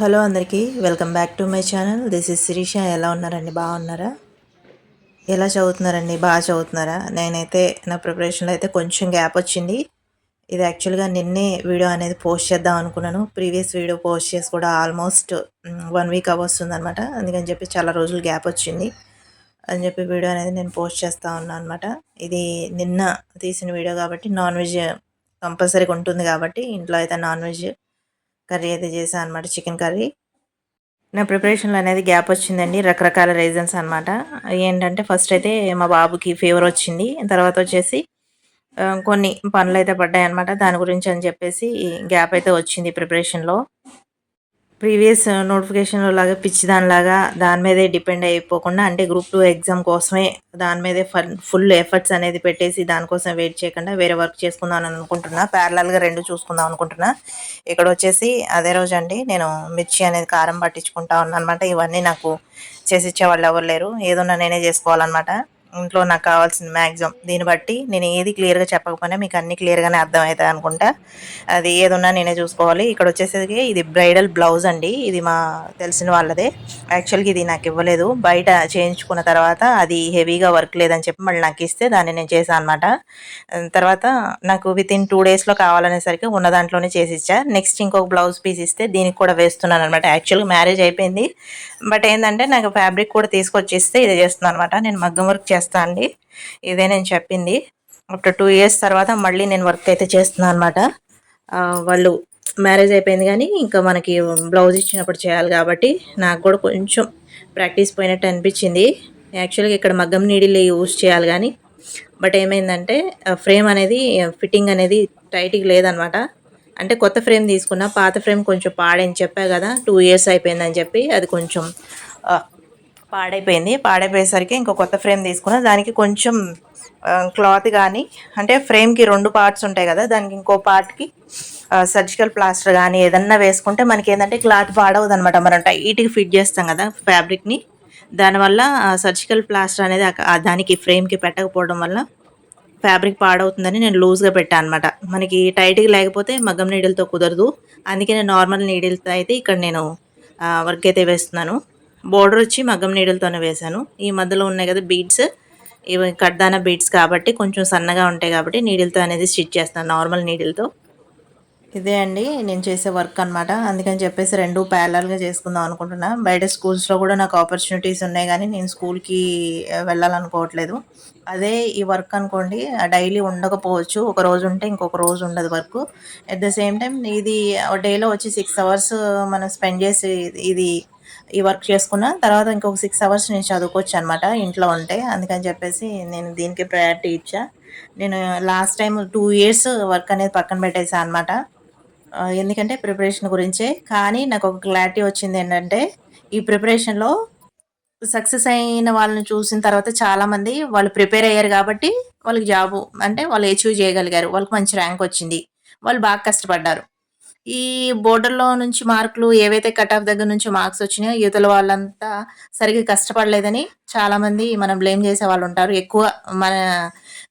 Hello అందరికీ welcome back to my channel. This is Shirisha. ఎలా ఉన్నారండి? బాగున్నారా? ఎలా చదువుతున్నారండి? బాగా చదువుతున్నారా? నేనైతే నా ప్రిపరేషన్లో అయితే కొంచెం గ్యాప్ వచ్చింది. ఇది యాక్చువల్గా నిన్నే వీడియో అనేది పోస్ట్ చేద్దాం అనుకున్నాను. ప్రీవియస్ వీడియో పోస్ట్ చేసి కూడా ఆల్మోస్ట్ వన్ వీక్ అవస్తుంది అందుకని చెప్పి చాలా రోజులు గ్యాప్ వచ్చింది. అని చెప్పి వీడియో అనేది నేను పోస్ట్ చేస్తూ ఉన్నాను అనమాట ఇది నిన్న తీసిన వీడియో కాబట్టి నాన్ వెజ్ కంపల్సరీగా ఉంటుంది కాబట్టి ఇంట్లో అయితే నాన్ వెజ్ కర్రీ అయితే చేశాను అనమాట చికెన్ కర్రీ. నా ప్రిపరేషన్లో అనేది గ్యాప్ వచ్చిందండి రకరకాల రీజన్స్ అనమాట ఏంటంటే ఫస్ట్ అయితే మా బాబుకి ఫీవర్ వచ్చింది తర్వాత వచ్చేసి కొన్ని పనులు అయితే పడ్డాయి అనమాట దాని గురించి అని చెప్పేసి గ్యాప్ అయితే వచ్చింది ప్రిపరేషన్లో ప్రీవియస్ నోటిఫికేషన్ లాగా పిచ్చి దానిలాగా దాని మీదే డిపెండ్ అయిపోకుండా అంటే గ్రూప్ టూ ఎగ్జామ్ కోసమే దాని మీదే ఫుల్ ఎఫర్ట్స్ అనేది పెట్టేసి దానికోసం వెయిట్ చేయకుండా వేరే వర్క్ చేసుకుందాం అని అనుకుంటున్నా. ప్యారలల్గా రెండు చూసుకుందాం అనుకుంటున్నా. ఇక్కడ వచ్చేసి అదే రోజు అండి నేను మిర్చి అనేది కారం పట్టించుకుంటా ఉన్నాను అనమాట ఇవన్నీ నాకు చేసి ఇచ్చే వాళ్ళు ఎవరు లేరు. ఏదన్నా నేనే చేసుకోవాలన్నమాట. ఇంట్లో నాకు కావాల్సింది మ్యాక్సిమం దీన్ని బట్టి నేను ఏది క్లియర్గా చెప్పకపోయినా మీకు అన్ని క్లియర్గానే అర్థమవుతాయి అనుకుంటా. అది ఏదున్నా నేనే చూసుకోవాలి. ఇక్కడ వచ్చేసరికి ఇది బ్రైడల్ బ్లౌజ్ అండి. ఇది మా తెలిసిన వాళ్ళదే. యాక్చువల్గా ఇది నాకు ఇవ్వలేదు. బయట చేయించుకున్న తర్వాత అది హెవీగా వర్క్ లేదని చెప్పి మళ్ళీ నాకు ఇస్తే దాన్ని నేను చేశాను అనమాట తర్వాత నాకు విత్ ఇన్ టూ డేస్లో కావాలనేసరికి ఉన్న దాంట్లోనే చేసి ఇచ్చా. నెక్స్ట్ ఇంకొక బ్లౌజ్ పీస్ ఇస్తే దీనికి కూడా వేస్తున్నాను అనమాట యాక్చువల్గా మ్యారేజ్ అయిపోయింది. బట్ ఏంటంటే నాకు ఫ్యాబ్రిక్ కూడా తీసుకొచ్చి ఇస్తే ఇది చేస్తున్నాను అనమాట నేను మగ్గం వర్క్ చేస్తా అండి. ఇదే నేను చెప్పింది. ఆఫ్టర్ టూ ఇయర్స్ తర్వాత మళ్ళీ నేను వర్క్ అయితే చేస్తున్నాను అనమాట వాళ్ళు మ్యారేజ్ అయిపోయింది కానీ ఇంకా మనకి బ్లౌజ్ ఇచ్చినప్పుడు చేయాలి కాబట్టి నాకు కూడా కొంచెం ప్రాక్టీస్ పోయినట్టు అనిపించింది. యాక్చువల్గా ఇక్కడ మగ్గం నీడిల్ యూజ్ చేయాలి కానీ బట్ ఏమైందంటే ఫ్రేమ్ అనేది ఫిట్టింగ్ అనేది టైట్గా లేదనమాట అంటే కొత్త ఫ్రేమ్ తీసుకున్నా పాత ఫ్రేమ్ కొంచెం పాడని చెప్పా కదా టూ ఇయర్స్ అయిపోయిందని చెప్పి అది కొంచెం పాడైపోయింది. పాడైపోయేసరికి ఇంకో కొత్త ఫ్రేమ్ తీసుకున్నా. దానికి కొంచెం క్లాత్ కానీ అంటే ఫ్రేమ్కి రెండు పార్ట్స్ ఉంటాయి కదా దానికి ఇంకో పార్ట్కి సర్జికల్ ప్లాస్టర్ కానీ ఏదన్నా వేసుకుంటే మనకి ఏంటంటే క్లాత్ పాడవదు అనమాట మనం టైట్గా ఫిట్ చేస్తాం కదా ఫ్యాబ్రిక్ని. దానివల్ల సర్జికల్ ప్లాస్టర్ అనేది దానికి ఫ్రేమ్కి పెట్టకపోవడం వల్ల ఫ్యాబ్రిక్ పాడవుతుందని నేను లూజ్గా పెట్టాను అనమాట. మనకి టైట్గా లేకపోతే మగ్గం నీడిల్తో కుదరదు. అందుకే నేను నార్మల్ నీడిల్తో అయితే ఇక్కడ నేను వర్క్ అయితే వేస్తున్నాను. బోర్డర్ వచ్చి మగ్గం నీడలతోనే వేశాను. ఈ మధ్యలో ఉన్నాయి కదా బీడ్స్ ఇవి కడ్దాన బీడ్స్ కాబట్టి కొంచెం సన్నగా ఉంటాయి కాబట్టి నీడిల్తో అనేది స్టిచ్ చేస్తాను నార్మల్ నీడిల్తో. ఇదే అండి నేను చేసే వర్క్ అనమాట అందుకని చెప్పేసి రెండు ప్యారలల్గా చేసుకుందాం అనుకుంటున్నా. బయట స్కూల్స్లో కూడా నాకు ఆపర్చునిటీస్ ఉన్నాయి కానీ నేను స్కూల్కి వెళ్ళాలనుకోవట్లేదు. అదే ఈ వర్క్ అనుకోండి డైలీ ఉండకపోవచ్చు. ఒక రోజు ఉంటే ఇంకొక రోజు ఉండదు work at the same time ఇది డేలో వచ్చి సిక్స్ అవర్స్ మనం స్పెండ్ చేసి ఇది ఈ వర్క్ చేసుకున్న. తర్వాత ఇంకొక సిక్స్ అవర్స్ నేను చదువుకోవచ్చు అనమాట ఇంట్లో ఉంటే. అందుకని చెప్పేసి నేను దీనికి ప్రయారిటీ ఇచ్చా. నేను last time two years work అనేది పక్కన పెట్టేసా అనమాట. ఎందుకంటే ప్రిపరేషన్ గురించే. కానీ నాకు ఒక క్లారిటీ వచ్చింది ఏంటంటే ఈ ప్రిపరేషన్లో సక్సెస్ అయిన వాళ్ళని చూసిన తర్వాత చాలామంది వాళ్ళు ప్రిపేర్ అయ్యారు కాబట్టి వాళ్ళకి జాబు అంటే వాళ్ళు అచీవ్ చేయగలిగారు. వాళ్ళకి మంచి ర్యాంక్ వచ్చింది. వాళ్ళు బాగా కష్టపడ్డారు. ఈ బోర్డర్‌లో నుంచి మార్కులు ఏవైతే కట్ ఆఫ్ దగ్గర నుంచి మార్క్స్ వచ్చినాయో, యువతల వాళ్ళంతా సరిగ్గా కష్టపడలేదని చాలామంది మనం బ్లేమ్ చేసే వాళ్ళు ఉంటారు ఎక్కువ మన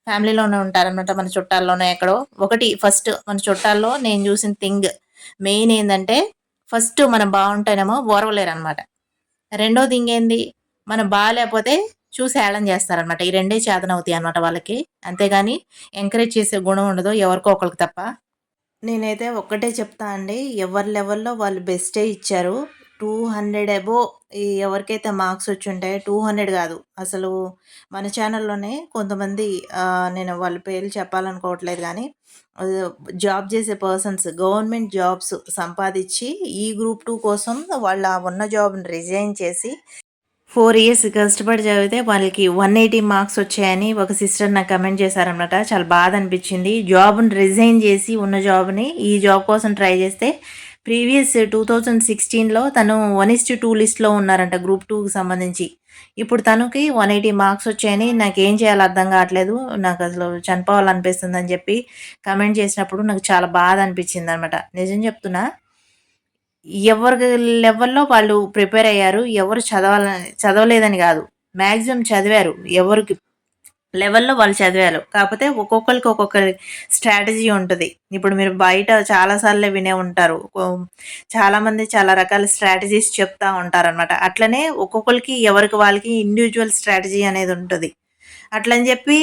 ఫ్యామిలీలోనే ఉంటారనమాట. మన చుట్టాల్లోనే ఎక్కడో. ఒకటి ఫస్ట్ మన చుట్టాల్లో నేను చూసిన థింగ్ మెయిన్ ఏంటంటే ఫస్ట్ మనం బాగుంటేనేమో ఓర్వలేరనమాట. రెండో థింగ్ ఏంది, మనం బాగాలేకపోతే చూసి హేళన చేస్తారనమాట. ఈ రెండే చేతనవుతాయి అనమాట వాళ్ళకి. అంతేగాని ఎంకరేజ్ చేసే గుణం ఉండదు ఎవరికో ఒకరికి తప్ప. నేనైతే ఒక్కటే చెప్తా అండి. ఎవరి లెవెల్లో వాళ్ళు బెస్టే ఇచ్చారు. టూ హండ్రెడ్ అబో ఎవరికైతే మార్క్స్ వచ్చి ఉంటాయో టూ హండ్రెడ్ కాదు. అసలు మన ఛానల్లోనే కొంతమంది నేను వాళ్ళ పేర్లు చెప్పాలనుకోవట్లేదు కానీ జాబ్ చేసే పర్సన్స్ గవర్నమెంట్ జాబ్స్ సంపాదించి ఈ గ్రూప్ టూ కోసం వాళ్ళ ఉన్న జాబ్ని రిజైన్ చేసి ఫోర్ ఇయర్స్ కష్టపడి చదివితే వాళ్ళకి వన్ ఎయిటీ మార్క్స్ వచ్చాయని ఒక సిస్టర్ నాకు కమెంట్ చేశారనమాట చాలా బాధ అనిపించింది. జాబ్ని రిజైన్ చేసి ఉన్న జాబ్ని ఈ జాబ్ కోసం ట్రై చేస్తే ప్రీవియస్ టూ థౌజండ్ సిక్స్టీన్లో తను వన్ ఇస్ టూ లిస్ట్లో ఉన్నారంట గ్రూప్ టూకి సంబంధించి. ఇప్పుడు తనకి వన్ ఎయిటీ మార్క్స్ వచ్చాయని నాకు ఏం చేయాలో అర్థం కావట్లేదు. నాకు అసలు చనిపోవాలనిపిస్తుంది అని చెప్పి కమెంట్ చేసినప్పుడు నాకు చాలా బాధ అనిపించింది అనమాట నిజం చెప్తున్నా? ఎవరి లెవెల్లో వాళ్ళు ప్రిపేర్ అయ్యారు ఎవరు చదవాలని చదవలేదని కాదు. మ్యాక్సిమం చదివారు ఎవరికి లెవెల్లో వాళ్ళు చదివారు. కాకపోతే ఒక్కొక్కరికి ఒక్కొక్క స్ట్రాటజీ ఉంటుంది. ఇప్పుడు మీరు బయట చాలాసార్లు వినే ఉంటారు. చాలామంది చాలా రకాల స్ట్రాటజీస్ చెప్తూ ఉంటారు అనమాట అట్లనే ఒక్కొక్కరికి ఎవరికి వాళ్ళకి ఇండివిజువల్ స్ట్రాటజీ అనేది ఉంటుంది. అట్లని చెప్పి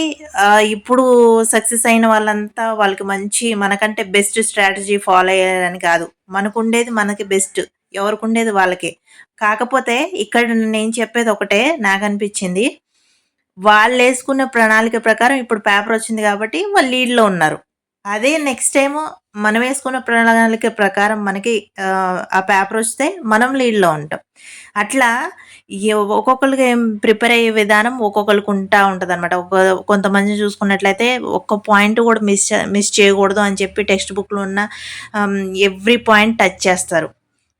ఇప్పుడు సక్సెస్ అయిన వాళ్ళంతా వాళ్ళకి మంచి మనకంటే బెస్ట్ స్ట్రాటజీ ఫాలో అయ్యారని కాదు. మనకు ఉండేది మనకి బెస్ట్ ఎవరికి ఉండేది వాళ్ళకి. కాకపోతే ఇక్కడ నేను చెప్పేది ఒకటే నాకు అనిపించింది వాళ్ళు వేసుకున్న ప్రణాళిక ప్రకారం ఇప్పుడు పేపర్ వచ్చింది కాబట్టి వాళ్ళు లీడ్లో ఉన్నారు. అదే నెక్స్ట్ టైం మనం వేసుకున్న ప్రణాళిక ప్రకారం మనకి ఆ, పేపర్ వస్తే మనం లీడ్లో ఉంటాం. అట్లా ఎ- ఒక్కొక్కరికి ప్రిపేర్ అయ్యే విధానం ఒక్కొక్కరికి ఉంటా ఉంటుంది అనమాట ఒక కొంతమంది చూసుకున్నట్లయితే ఒక్క పాయింట్ కూడా మిస్ మిస్ చేయకూడదు అని చెప్పి టెక్స్ట్ బుక్లో ఉన్న ఎవ్రీ పాయింట్ టచ్ చేస్తారు.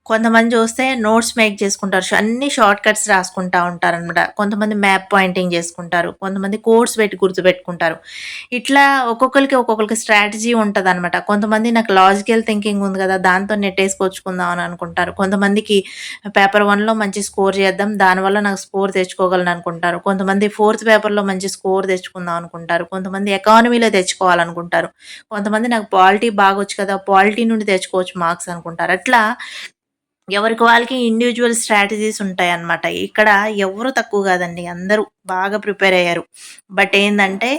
కొంతమంది చూస్తే నోట్స్ మేక్ చేసుకుంటారు. అన్ని షార్ట్ కట్స్ రాసుకుంటా ఉంటారు అనమాట కొంతమంది మ్యాప్ పాయింటింగ్ చేసుకుంటారు. కొంతమంది కోడ్స్ పెట్టి గుర్తుపెట్టుకుంటారు. ఇట్లా ఒక్కొక్కరికి ఒక్కొక్కరికి స్ట్రాటజీ ఉంటుంది అనమాట కొంతమంది నాకు లాజికల్ థింకింగ్ ఉంది కదా దాంతో నెట్టేసుకొచ్చుకుందాం అని అనుకుంటారు. కొంతమందికి పేపర్ వన్లో మంచి స్కోర్ చేద్దాం దానివల్ల నాకు స్కోర్ తెచ్చుకోగలను అనుకుంటారు. కొంతమంది ఫోర్త్ పేపర్లో మంచి స్కోర్ తెచ్చుకుందాం అనుకుంటారు. కొంతమంది ఎకానమీలో తెచ్చుకోవాలనుకుంటారు. కొంతమంది నాకు పాలిటీ బాగొచ్చు కదా పాలిటీ నుండి తెచ్చుకోవచ్చు మార్క్స్ అనుకుంటారు. అట్లా ఎవరికి వాళ్ళకి ఇండివిజువల్ స్ట్రాటజీస్ ఉంటాయి అన్నమాట ఇక్కడ ఎవరు తక్కువ కాదండి అందరూ బాగా ప్రిపేర్ అయ్యారు. బట్ ఏంటంటే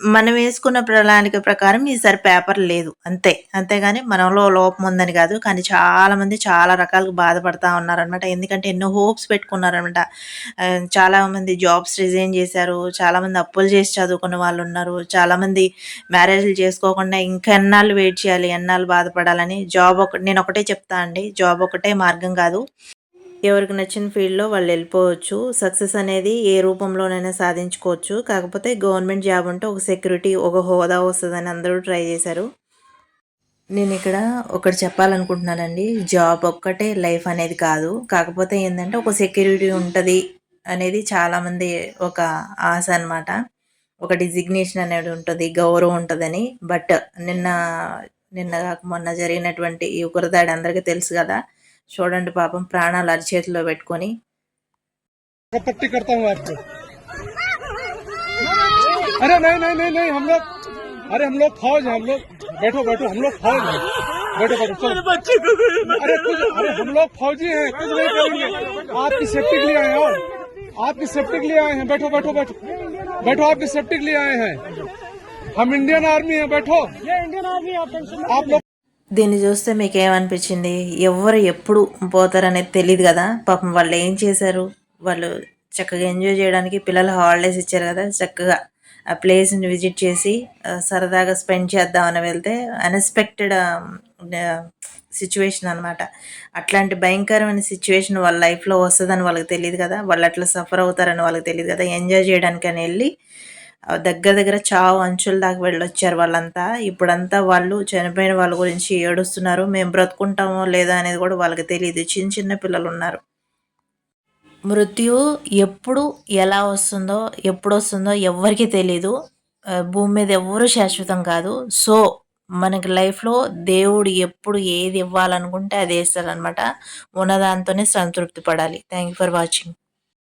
మనం వేసుకున్న ప్రణాళిక ప్రకారం ఈసారి పేపర్ లేదు. అంతే. అంతేగాని మనలో లోపం ఉందని కాదు. కానీ చాలా మంది చాలా రకాలుగా బాధపడతా ఉన్నారనమాట ఎందుకంటే ఎన్నో హోప్స్ పెట్టుకున్నారనమాట ఆ, చాలా మంది జాబ్స్ రిజైన్ చేశారు. చాలా మంది అప్పులు చేసి చదువుకున్న వాళ్ళు ఉన్నారు. చాలా మంది మ్యారేజ్లు చేసుకోకుండా ఇంకా ఎన్నాళ్ళు వెయిట్ చేయాలి ఎన్నాళ్ళు బాధపడాలని. జాబ్ ఒక నేను ఒకటే చెప్తా అండి. జాబ్ ఒకటే మార్గం కాదు. ఎవరికి నచ్చిన ఫీల్డ్లో వాళ్ళు వెళ్ళిపోవచ్చు. సక్సెస్ అనేది ఏ రూపంలోనైనా సాధించుకోవచ్చు. కాకపోతే గవర్నమెంట్ జాబ్ అంటే ఒక సెక్యూరిటీ ఒక హోదా వస్తుందని అందరూ ట్రై చేశారు. నేను ఇక్కడ ఒకటి చెప్పాలనుకుంటున్నానండి. జాబ్ ఒక్కటే లైఫ్ అనేది కాదు. కాకపోతే ఏంటంటే ఒక సెక్యూరిటీ ఉంటుంది అనేది చాలామంది ఒక ఆశ అన్నమాట. ఒక డిజిగ్నేషన్ అనేది ఉంటుంది గౌరవం ఉంటుందని. బట్ నిన్న నిన్న కాక మొన్న జరిగినటువంటి ఈ ఉగ్రదాడి అందరికీ తెలుసు కదా. చూడండి పాపం ప్రాణాలు అరిచేతిలో పెట్టుకొని मैं पट्टी करता हूँ आपको अरे नहीं नहीं नहीं नहीं हम लोग अरे हम लोग फौज हैं हम लोग बैठो बैठो हम लोग फौज हैं बैठो बैठो चलो अरे कुछ अरे हम लोग फौजी हैं कुछ नहीं करेंगे आपकी सेफ्टी के लिए आए हैं और आपकी सेफ्टी के लिए आए हैं बैठो बैठो बैठो बैठो आपकी सेफ्टी के लिए आए हैं हम इंडियन आर्मी हैं बैठो आप लोग దీన్ని చూస్తే మీకు ఏమనిపించింది ఎవరు ఎప్పుడు పోతారనేది తెలియదు కదా. పాపం వాళ్ళు ఏం చేశారు? వాళ్ళు చక్కగా ఎంజాయ్ చేయడానికి పిల్లలు హాలిడేస్ ఇచ్చారు కదా. చక్కగా ఆ ప్లేస్ని విజిట్ చేసి సరదాగా స్పెండ్ చేద్దామని వెళ్తే అన్ఎక్స్పెక్టెడ్ సిచ్యువేషన్ అనమాట అట్లాంటి భయంకరమైన సిచ్యువేషన్ వాళ్ళ లైఫ్లో వస్తుందని వాళ్ళకి తెలియదు కదా. వాళ్ళు అట్లా సఫర్ అవుతారని వాళ్ళకి తెలియదు కదా. ఎంజాయ్ చేయడానికి అని వెళ్ళి దగ్గర దగ్గర చావు అంచుల దాకా వెళ్ళొచ్చారు వాళ్ళంతా. ఇప్పుడంతా వాళ్ళు చనిపోయిన వాళ్ళ గురించి ఏడుస్తున్నారు. మేము బ్రతుకుంటామో లేదా అనేది కూడా వాళ్ళకి తెలియదు చిన్న చిన్న పిల్లలు ఉన్నారు. మృత్యు ఎప్పుడు ఎలా వస్తుందో ఎప్పుడు వస్తుందో ఎవ్వరికీ తెలీదు. భూమి మీద ఎవ్వరూ శాశ్వతం కాదు. సో మనకి లైఫ్లో దేవుడు ఎప్పుడు ఏది ఇవ్వాలనుకుంటే అది వేస్తారనమాట ఉన్నదాంతోనే సంతృప్తి పడాలి. Thank you for watching